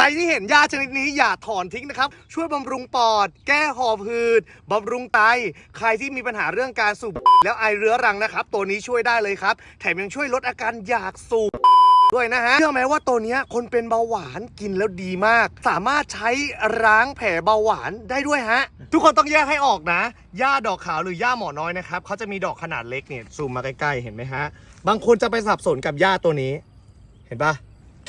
รที่เห็นหญ้าชนิดนี้อย่าถอนทิ้งนะครับ ช่วยบำรุงปอด แก้หอบหืดบำรุงไต ใครที่มีปัญหาเรื่องการสูบแล้วไอเรื้อรังนะครับ ตัวนี้ช่วยได้เลยครับ แถมยังช่วยลดอาการอยากสูบด้วยนะฮะเชื่อไหมว่าตัวนี้คนเป็นเบาหวานกินแล้วดีมาก สามารถใช้ล้างแผลเบาหวานได้ด้วยฮะ ทุกคนต้องแยกให้ออกนะหญ้าดอกขาวหรือหญ้าหมอน้อยนะครับเขาจะมีดอกขนาดเล็กเนี่ยซูมมาใกล้ๆเห็นไหมฮะ บางคนจะไปสับสนกับหญ้าตัวนี้ เห็นปะ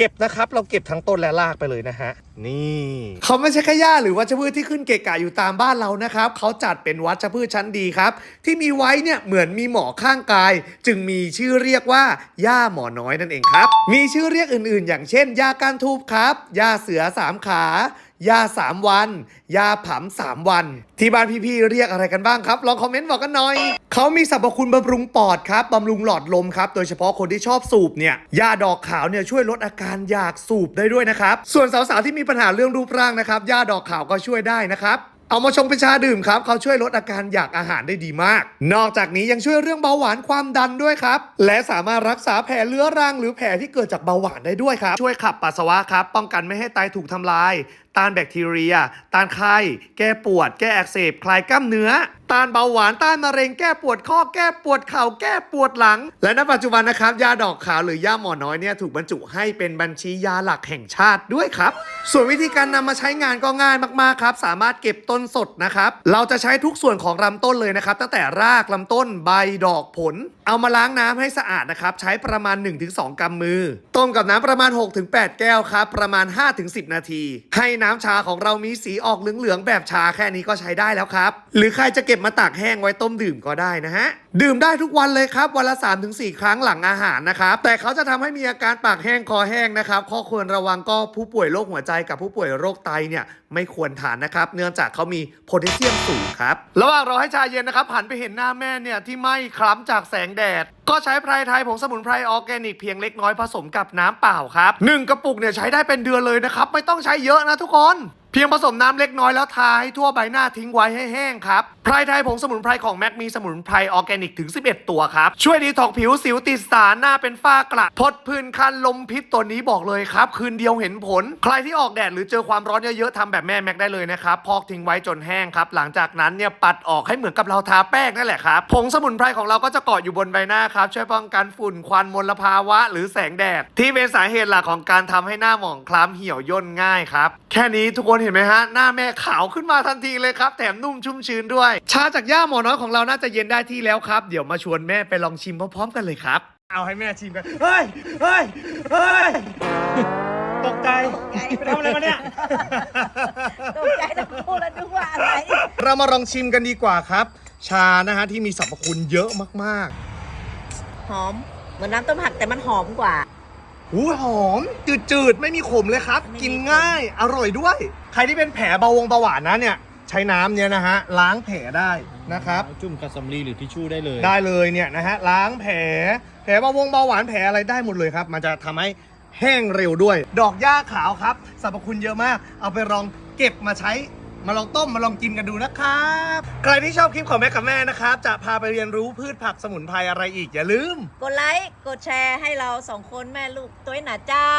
เก็บนะครับ เราเก็บทั้งต้นและรากไปเลยนะฮะ นี่เขาไม่ใช่แค่หญ้าหรือวัชพืชที่ขึ้นเกะกะอยู่ตามบ้านเรานะครับเขาจัดเป็นวัชพืชชั้นดีครับ ที่มีไว้เนี่ยเหมือนมีหมอข้างกาย จึงมีชื่อเรียกว่าหญ้าหมอน้อยนั่นเองครับ มีชื่อเรียกอื่นๆ อย่างเช่นหญ้าก้านทูบครับหญ้าเสือสามขา ยาสามวัน ยาผำสามวัน ที่บ้านพี่ๆเรียกอะไรกันบ้างครับ ลองคอมเมนต์บอกกันหน่อย เขามีสรรพคุณบำรุงปอดครับบำรุงหลอดลมครับ โดยเฉพาะคนที่ชอบสูบเนี่ย ยาดอกขาวเนี่ยช่วยลดอาการอยากสูบได้ด้วยนะครับ ส่วนสาวๆที่มีปัญหาเรื่องรูปร่างนะครับ ยาดอกขาวก็ช่วยได้นะครับเอามาชงเป็นชาดื่มครับ เขาช่วยลดอาการอยากอาหารได้ดีมาก นอกจากนี้ยังช่วยเรื่องเบาหวานความดันด้วยครับ และสามารถรักษาแผลเรื้อรังหรือแผลที่เกิดจากเบาหวานได้ด้วยครับ ช่วยขับปัสสาวะครับ ป้องกันไม่ให้ไตถูกทำลายต้านแบคทีเรีย ต้านไข้ แก้ปวด แก้อักเสบ คลายกล้ามเนื้อ ต้านเบาหวาน ต้านมะเร็ง แก้ปวดข้อ แก้ปวดเข่า แก้ปวดหลัง และณปัจจุบันนะครับ ยาดอกขาวหรือยาหมอน้อยเนี่ยถูกบรรจุให้เป็นบัญชียาหลักแห่งชาติด้วยครับ ส่วนวิธีการนำมาใช้งานก็ง่ายมากๆครับ สามารถเก็บต้นสดนะครับ เราจะใช้ทุกส่วนของลำต้นเลยนะครับ ตั้งแต่รากลำต้น ใบ ดอก ผล เอามาล้างน้ำให้สะอาดนะครับ ใช้ประมาณ 1-2กำมือ ต้มกับน้ำประมาณ 6-8 แก้วครับ ประมาณ 5-10 นาที ให้น้ำชาของเรามีสีออกเหลืองๆแบบชาแค่นี้ก็ใช้ได้แล้วครับ หรือใครจะเก็บมาตากแห้งไว้ต้มดื่มก็ได้นะฮะ ดื่มได้ทุกวันเลยครับ วันละ 3-4 ครั้งหลังอาหารนะครับ แต่เขาจะทำให้มีอาการปากแห้งคอแห้งนะครับข้อควรระวังก็ผู้ป่วยโรคหัวใจกับผู้ป่วยโรคไตเนี่ยไม่ควรทานนะครับ เนื่องจากเขามีโพแทสเซียมสูงครับระหว่างเรอให้ชาเย็นนะครับหันไปเห็นหน้าแม่เนี่ยที่ไหม้คล้ำจากแสงแดด ก็ใช้ไพรไทยผงสมุนไพรออร์แกนิกเพียงเล็กน้อยผสมกับน้ำเปล่าครับหนึ่งกระปุกเนี่ยใช้ได้เป็นเดือนเลยนะครับ ไม่ต้องใช้เยอะนะทุกคน เพียงผสมน้ำเล็กน้อยแล้วทาให้ทั่วใบหน้าทิ้งไว้ให้แห้งครับไพรไทยผงสมุนไพรของแม็กมีสมุนไพรออร์แกนิกถึง 11 ตัวครับ ช่วยดีทอกผิวสิวติดสารหน้าเป็นฝ้ากระพดพื้นคันลมพิษตัวนี้บอกเลยครับ คืนเดียวเห็นผล ใครที่ออกแดดหรือเจอความร้อนเยอะๆทำแบบแม่แม็กได้เลยนะครับ พอกทิ้งไว้จนแห้งครับ หลังจากนั้นเนี่ยปัดออกให้เหมือนกับเราทาแป้งนั่นแหละครับผงสมุนไพรของเราก็จะเกาะอยู่บนใบหน้าครับช่วยป้องกันฝุ่นควันมลภาวะ หรือแสงแดด ที่เป็นสาเหตุหลักของการทำให้หน้าหมองคล้ำเหี่ยวย่นง่ายครับแค่นี้ทุกคนเห็นไหมฮะ หน้าแม่ขาวขึ้นมาทันทีเลยครับ แถมนุ่มชุ่มชื้นด้วย ชาจากย่าหมอน้อยของเราน่าจะเย็นได้ที่แล้วครับ เดี๋ยวมาชวนแม่ไปลองชิมพร้อมๆกันเลยครับ เอาให้แม่ชิมกัน เฮ้ย เฮ้ย เฮ้ย ตกใจตกใจทำอะไรมาเนี่ย ตกใจทั้งคู่แล้วนึกว่าอะไร เรามาลองชิมกันดีกว่าครับ ชานะฮะที่มีสรรพคุณเยอะมากหอม เหมือนน้ำต้มผักแต่มันหอมกว่าๆ หูหอม จืดๆ ไม่มีขมเลยครับไม่มีกินง่ายอร่อยด้วย ใครที่เป็นแผลเบาวงเบาหวานนะเนี่ย ใช้น้ำเนี่ยนะฮะ ล้างแผลได้นะครับจุ่มกับสำลีหรือทิชชู่ได้เลย ได้เลยเนี่ยนะฮะล้างแผล แผลเบาวงเบาหวานแผลอะไรได้หมดเลยครับ มันจะทำให้แห้งเร็วด้วย ดอกหญ้าขาวครับสรรพคุณเยอะมาก เอาไปลองเก็บมาใช้ มาลองต้มมาลองกินกันดูนะครับ ใครที่ชอบคลิปของแม่กับแม่นะครับ จะพาไปเรียนรู้พืชผักสมุนไพรอะไรอีกอย่าลืม กดไลค์ กดแชร์ให้เราสองคนแม่ลูกตัวหนาเจ้า